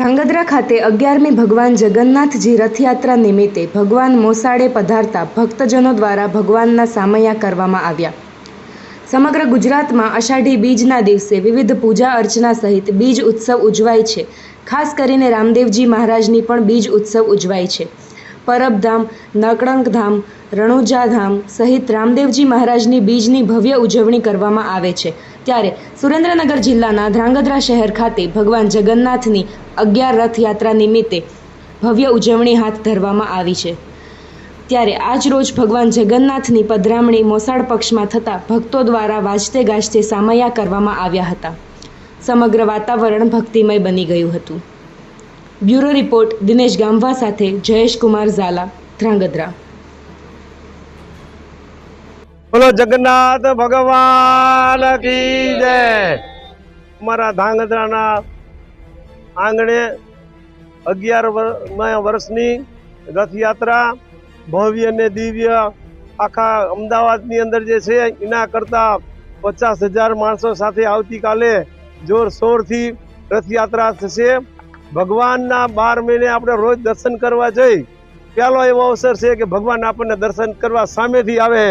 ધ્રાંગધ્રા ખાતે અગિયારમી ભગવાન જગન્નાથજી રથયાત્રા નિમિત્તે ભગવાન મોસાળે પધારતા ભક્તજનો દ્વારા ભગવાનના સામૈયા કરવામાં આવ્યા. સમગ્ર ગુજરાતમાં અષાઢી બીજના દિવસે વિવિધ પૂજા અર્ચના સહિત બીજ ઉત્સવ ઉજવાય છે. ખાસ કરીને રામદેવજી મહારાજની પણ બીજ ઉત્સવ ઉજવાય છે. પરબધામ, નકળંકધામ, રણુજાધામ સહિત રામદેવજી મહારાજની બીજની ભવ્ય ઉજવણી કરવામાં આવે છે. ત્યારે સુરેન્દ્રનગર જિલ્લાના ધ્રાંગધ્રા શહેર ખાતે ભગવાન જગન્નાથની અગિયાર રથયાત્રા નિમિત્તે ભવ્ય ઉજવણી હાથ ધરવામાં આવી છે. ત્યારે આજ રોજ ભગવાન જગન્નાથની પધરામણી મોસાળ પક્ષમાં થતાં ભક્તો દ્વારા વાજતે ગાજતે સામૈયા કરવામાં આવ્યા હતા. સમગ્ર વાતાવરણ ભક્તિમય બની ગયું હતું. બ્યુરો રિપોર્ટ દિનેશ ગામવા સાથે જયેશ કુમાર ઝાલા, ધ્રાંગધ્રા. બોલો જગન્નાથ ભગવાન કી જય. અમારા ધ્રાંગધ્રાના આંગણે અગિયાર વર- વર્ષની રથયાત્રા, ભવ્ય ને દિવ્ય આખા અમદાવાદની અંદર જે છે, એના કરતાં પચાસ હજાર માણસો સાથે આવતીકાલે જોરશોરથી રથયાત્રા થશે. ભગવાનના બાર મહિને આપણે રોજ દર્શન કરવા જઈ, પહેલો એવો અવસર છે કે ભગવાન આપણને દર્શન કરવા સામેથી આવે,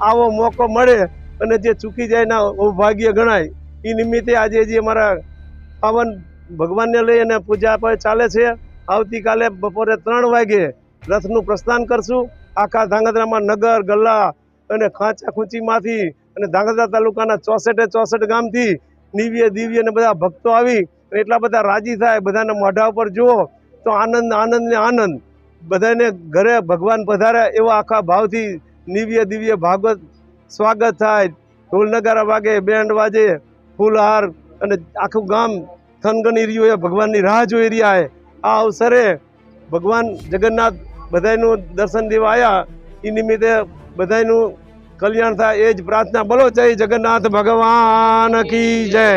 આવો મોકો મળે અને જે ચૂકી જાય ના ભાગ્ય ગણાય. એ નિમિત્તે આજે જે અમારા પાવન ભગવાનને લઈ અને પૂજા ચાલે છે, આવતીકાલે બપોરે ત્રણ વાગે રથનું પ્રસ્થાન કરશું. આખા ધાંગધ્રામાં નગર, ગલ્લા અને ખાંચા ખૂંચીમાંથી અને ધાંગધ્રા તાલુકાના ચોસઠે ચોસઠ ગામથી દિવ્ય દિવ્ય ને બધા ભક્તો આવી અને એટલા બધા રાજી થાય, બધાના મોઢા ઉપર જુઓ, તો આનંદ આનંદ ને આનંદ. બધાને ઘરે ભગવાન પધારે એવા આખા ભાવથી નિવ્ય દિવ્ય ભાગવત સ્વાગત થાય. ઢોલ નગારા વાગે, બેન્ડ વાજે ફૂલહાર અને આખું ગામ થનગની રહ્યું એ ભગવાનની રાહ જોઈ રહ્યા આ અવસરે ભગવાન જગન્નાથ બધાયનું દર્શન દેવા આવ્યા એ નિમિત્તે બધાયનું કલ્યાણ થાય, એ જ પ્રાર્થના. બોલો જય જગન્નાથ ભગવાન કી જય.